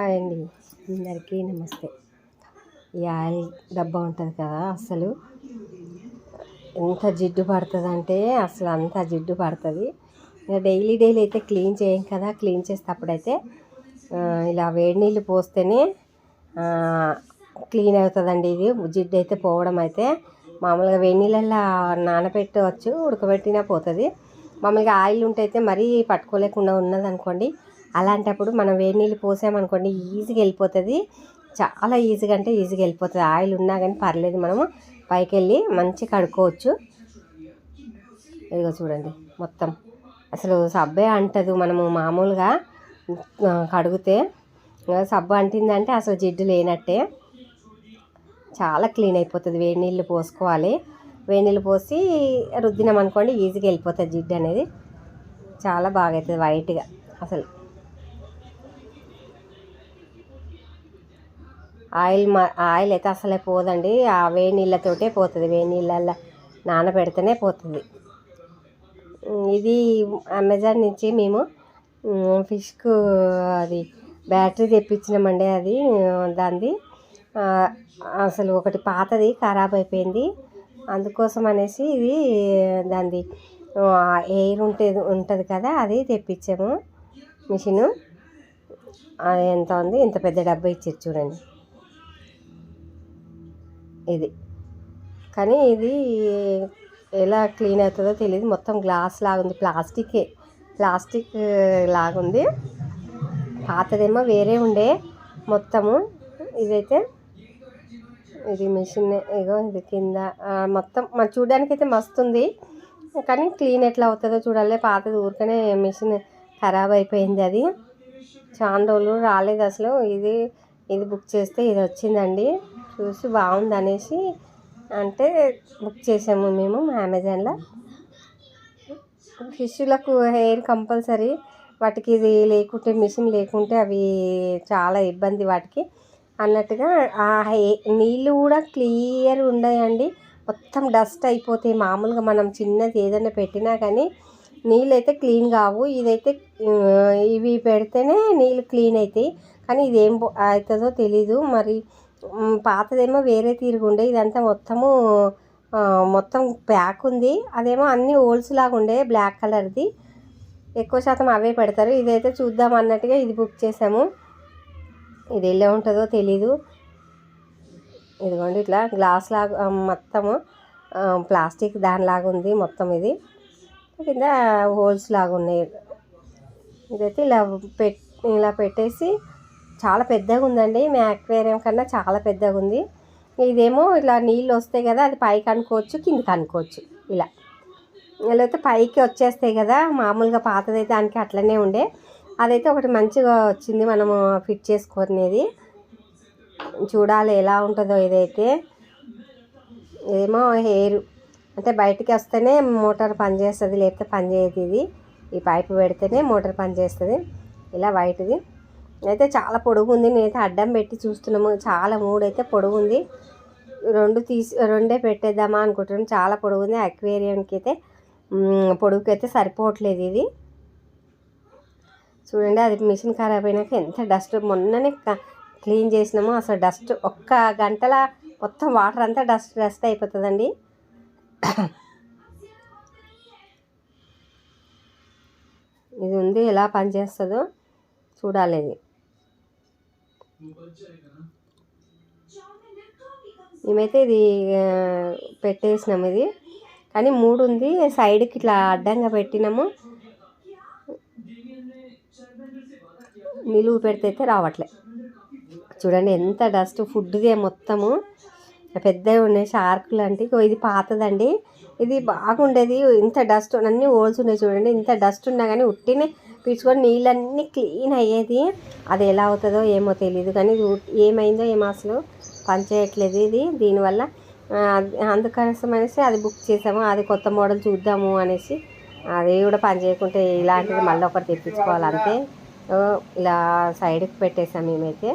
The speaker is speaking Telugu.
హాయ్ అండి. అందరికీ నమస్తే. ఈ ఆయిల్ డబ్బా ఉంటుంది కదా అసలు. ఎంత జిడ్డు పడుతుంది అంటే అసలు అంత జిడ్డు పడుతుంది. ఇక డైలీ డైలీ అయితే క్లీన్ చేయం కదా క్లీన్ చేసేటప్పుడైతే ఇలా వేడి నీళ్ళు పోస్తేనే క్లీన్ అవుతుందండి ఇది. జిడ్డు అయితే పోవడం అయితే మామూలుగా వేడి నీళ్ళల్లో నానబెట్టవచ్చు ఉడకబెట్టినా పోతుంది. మామూలుగా ఆయిల్ ఉంటే అయితే మరీ పట్టుకోలేకుండా ఉన్నది అనుకోండి అలాంటప్పుడు మనం వేడి నీళ్ళు పోసామనుకోండి ఈజీగా వెళ్ళిపోతుంది. చాలా ఈజీగా అంటే ఈజీగా వెళ్ళిపోతుంది. ఆయిల్ ఉన్నా కానీ పర్లేదు మనము పైకి వెళ్ళి మంచిగా కడుక్కోవచ్చు. ఇదిగో చూడండి మొత్తం. అసలు సబ్బే అంటదు మనము మామూలుగా కడుగుతే. కడిగితే సబ్బు అంటిందంటే అసలు జిడ్డు లేనట్టే. చాలా క్లీన్ అయిపోతుంది వేడి నీళ్ళు పోసుకోవాలి. వేడి నీళ్ళు పోసి రుద్దినాం అనుకోండి ఈజీగా వెళ్ళిపోతుంది జిడ్డు అనేది. చాలా బాగా అవుతుంది వైట్గా అసలు. ఆయిల్ మా ఆయిల్ అయితే అసలే పోదండి. ఆ వేడి నీళ్ళతోటే పోతుంది. వేడి నీళ్ళల్లో నానబెడితేనే పోతుంది. ఇది అమెజాన్ నుంచి మేము ఫిష్కు అది బ్యాటరీ తెప్పించినామండి అది దాన్ని అసలు ఒకటి పాతది ఖరాబ్ అయిపోయింది. అందుకోసం అనేసి ఇది దాన్ని ఎయిర్ ఉంటే ఉంటుంది కదా అది తెప్పించాము మిషను. ఎంత ఉంది? ఇంత పెద్ద డబ్బా ఇచ్చారు చూడండి. ఇది. కానీ ఇది ఎలా క్లీన్ అవుతుందో తెలియదు మొత్తం గ్లాస్ లాగుంది ప్లాస్టికే. ప్లాస్టిక్ లాగుంది పాతదేమో వేరే ఉండే. మొత్తము ఇదైతే ఇది మిషన్. ఇగో ఇది కింద. మొత్తం మరి చూడడానికి అయితే మస్తు ఉంది కానీ క్లీన్ ఎట్లా అవుతుందో చూడాలి. పాతది ఊరికనే మిషన్ ఖరాబ్ అయిపోయింది అది. చాలా రోజులు రాలేదు అసలు. ఇది ఇది బుక్ చేస్తే ఇది వచ్చిందండి. చూసి బాగుంది అనేసి అంటే బుక్ చేసాము మేము అమెజాన్లో. ఫిష్లకు హెయిర్ కంపల్సరీ వాటికి ఇది లేకుంటే మిషన్ లేకుంటే అవి చాలా ఇబ్బంది వాటికి. అన్నట్టుగా ఆ నీళ్ళు కూడా క్లియర్ ఉండయండి. మొత్తం డస్ట్ అయిపోతాయి మామూలుగా మనం చిన్నది ఏదైనా పెట్టినా కానీ నీళ్ళు అయితే క్లీన్ కావు. ఇదైతే ఇవి పెడితేనే నీళ్ళు క్లీన్ అవుతాయి కానీ ఇదేం అవుతుందో తెలీదు. మరి పాతదేమో వేరే తీరుగుండే ఇదంతా మొత్తము మొత్తం ప్యాక్ ఉంది. అదేమో అన్ని హోల్స్ లాగా ఉండే బ్లాక్ కలర్ది ఎక్కువ శాతం అవే పెడతారు. ఇదైతే చూద్దాం అన్నట్టుగా ఇది బుక్ చేసాము. ఇది ఎలా ఉంటుందో తెలీదు. ఇదిగోండి ఇట్లా గ్లాస్ లాగా మొత్తము ప్లాస్టిక్ దానిలాగా ఉంది మొత్తం ఇది. కింద హోల్స్ లాగా ఉన్నాయి. ఇదైతే ఇలా పెట్ ఇలా పెట్టేసి చాలా పెద్దగా ఉందండి. మీ అక్వేరియం కన్నా చాలా పెద్దగా ఉంది. ఇదేమో ఇలా నీళ్ళు వస్తాయి కదా అది పైకి అనుకోవచ్చు కిందికి అనుకోవచ్చు ఇలా. లేకపోతే పైకి వచ్చేస్తాయి కదా మామూలుగా పాతదైతే దానికి అట్లనే ఉండే. అదైతే ఒకటి మంచిగా వచ్చింది మనము ఫిట్ చేసుకునేది. చూడాలి ఎలా ఉంటుందో ఇదైతే. ఇదేమో హెయిర్ అంటే బయటికి వస్తేనే మోటార్ పనిచేస్తుంది లేకపోతే పనిచేయదు ఇది. ఈ పైపు పెడితేనే మోటార్ పనిచేస్తుంది. ఇలా వైట్ది. అయితే చాలా పొడుగు ఉంది నేనైతే అడ్డం పెట్టి చూస్తున్నాము. చాలా మూడైతే పొడుగు ఉంది రెండు తీసి రెండే పెట్టేద్దామా అనుకుంటున్నాం. చాలా పొడుగు ఉంది అక్వేరియంకి అయితే పొడుగుకైతే సరిపోవట్లేదు ఇది. చూడండి అది మిషన్ ఖరాబ్ అయినాక ఎంత డస్ట్. మొన్ననే క్లీన్ చేసినాము. అసలు డస్ట్ ఒక్క గంటల మొత్తం వాటర్ అంతా డస్ట్ డస్ట్ అయిపోతుందండి. ఇది ఉంది. ఎలా పనిచేస్తుందో చూడాలి ఇది. మేమైతే ఇది పెట్టేసినాము ఇది. కానీ మూడు ఉంది సైడ్కి ఇట్లా అడ్డంగా పెట్టినాము. నిలువు పెడితే అయితే రావట్లే. చూడండి ఎంత డస్ట్ ఫుడ్దే మొత్తము. పెద్దవి ఉన్నాయి షార్క్ లాంటి ఇది పాతదండి. ఇది బాగుండేది. ఇంత డస్ట్ అన్నీ హోల్స్ ఉన్నాయి చూడండి. ఇంత డస్ట్ ఉన్నా కానీ ఉట్టినే పీల్చుకొని నీళ్ళన్నీ క్లీన్ అయ్యేది. అది ఎలా అవుతుందో ఏమో తెలియదు కానీ ఇది ఏమైందో ఏమో అసలు పనిచేయట్లేదు ఇది. దీనివల్ల ఆ, అందుకోసం అనేసి అది బుక్ చేసాము. అది కొత్త మోడల్ చూద్దాము అనేసి. అది కూడా పని చేయకుంటే ఇలాంటిది మళ్ళీ ఒకటి తెప్పించుకోవాలి అంతే ఇలా సైడ్కి పెట్టేసాం మేమైతే.